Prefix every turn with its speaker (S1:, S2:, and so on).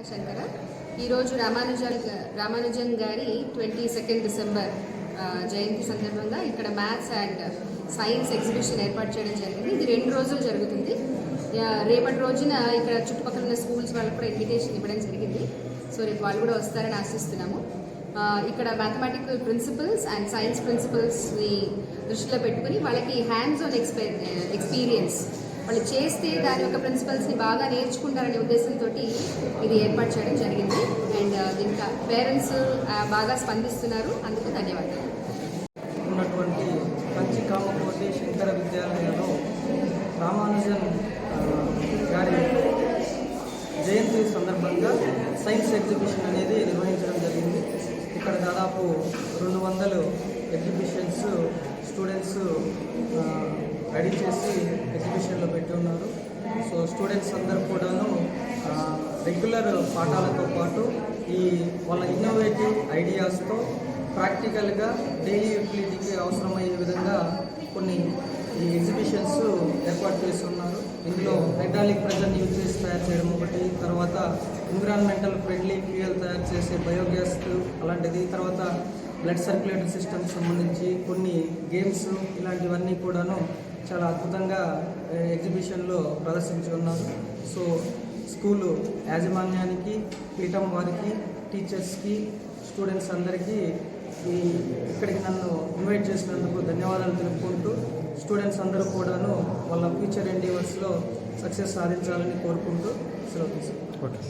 S1: శంకర. ఈరోజు రామానుజన్ రామానుజన్ గారి twenty second December జయంతి సందర్భంగా ఇక్కడ మ్యాథ్స్ అండ్ సైన్స్ ఎగ్జిబిషన్ ఏర్పాటు చేయడం జరిగింది. ఇది రెండు రోజులు జరుగుతుంది. రేపటి రోజున ఇక్కడ చుట్టుపక్కల ఉన్న స్కూల్స్ వాళ్ళకు కూడా ఇన్విటేషన్ ఇవ్వడం జరిగింది. సో రేపు వాళ్ళు కూడా వస్తారని ఆశిస్తున్నాము. ఇక్కడ మ్యాథమెటికల్ ప్రిన్సిపల్స్ అండ్ సైన్స్ ప్రిన్సిపల్స్ని దృష్టిలో పెట్టుకుని వాళ్ళకి హ్యాండ్స్ ఆన్ ఎక్స్పీ ఎక్స్పీరియన్స్ వాళ్ళు చేస్తే దాని యొక్క ప్రిన్సిపల్స్ని బాగా నేర్చుకుంటారనే ఉద్దేశంతో ఇది ఏర్పాటు చేయడం జరిగింది. అండ్ uh, దీనికి పేరెంట్స్ uh, బాగా స్పందిస్తున్నారు. అందుకు ధన్యవాదాలు.
S2: ఉన్నటువంటి కంచి కామకోటి శంకర విద్యాలయంలో రామానుజన్ గారి జయంతి సందర్భంగా సైన్స్ ఎగ్జిబిషన్ అనేది నిర్వహించడం జరిగింది. ఇక్కడ దాదాపు రెండు వందలు ఎగ్జిబిషన్స్ స్టూడెంట్స్ రెడీ చేసి ఎగ్జిబిషన్ స్టూడెంట్స్ అందరూ కూడాను రెగ్యులర్ పాఠాలతో పాటు ఈ వాళ్ళ ఇన్నోవేటివ్ ఐడియాస్తో ప్రాక్టికల్గా డైలీ యూటిలిటీకి అవసరమయ్యే విధంగా కొన్ని ఈ ఎగ్జిబిషన్స్ ఏర్పాటు చేసి ఉన్నారు. ఇందులో హైడ్రాలిక్ ప్రెజర్ని యూజ్ చేసి తయారు చేయడం ఒకటి తర్వాత ఎన్విరాన్మెంటల్ ఫ్రెండ్లీ ఫ్యూయల్ తయారు చేసే బయోగ్యాస్ అలాంటిది తర్వాత బ్లడ్ సర్క్యులేటరీ సిస్టమ్కి సంబంధించి కొన్ని గేమ్స్ ఇలాంటివన్నీ కూడాను చాలా అద్భుతంగా ఎగ్జిబిషన్లో ప్రదర్శించి ఉన్నారు సో స్కూలు యాజమాన్యానికి పీఠం వారికి టీచర్స్కి స్టూడెంట్స్ అందరికీ ఈ ఇక్కడికి నన్ను ఇన్వైట్ చేసినందుకు ధన్యవాదాలు తెలుపుకుంటూ స్టూడెంట్స్ అందరూ కూడాను వాళ్ళ ఫ్యూచర్ ఎండీవర్స్లో సక్సెస్ సాధించాలని కోరుకుంటూ సెలవు తీసుకుంటాను
S3: ఓకే.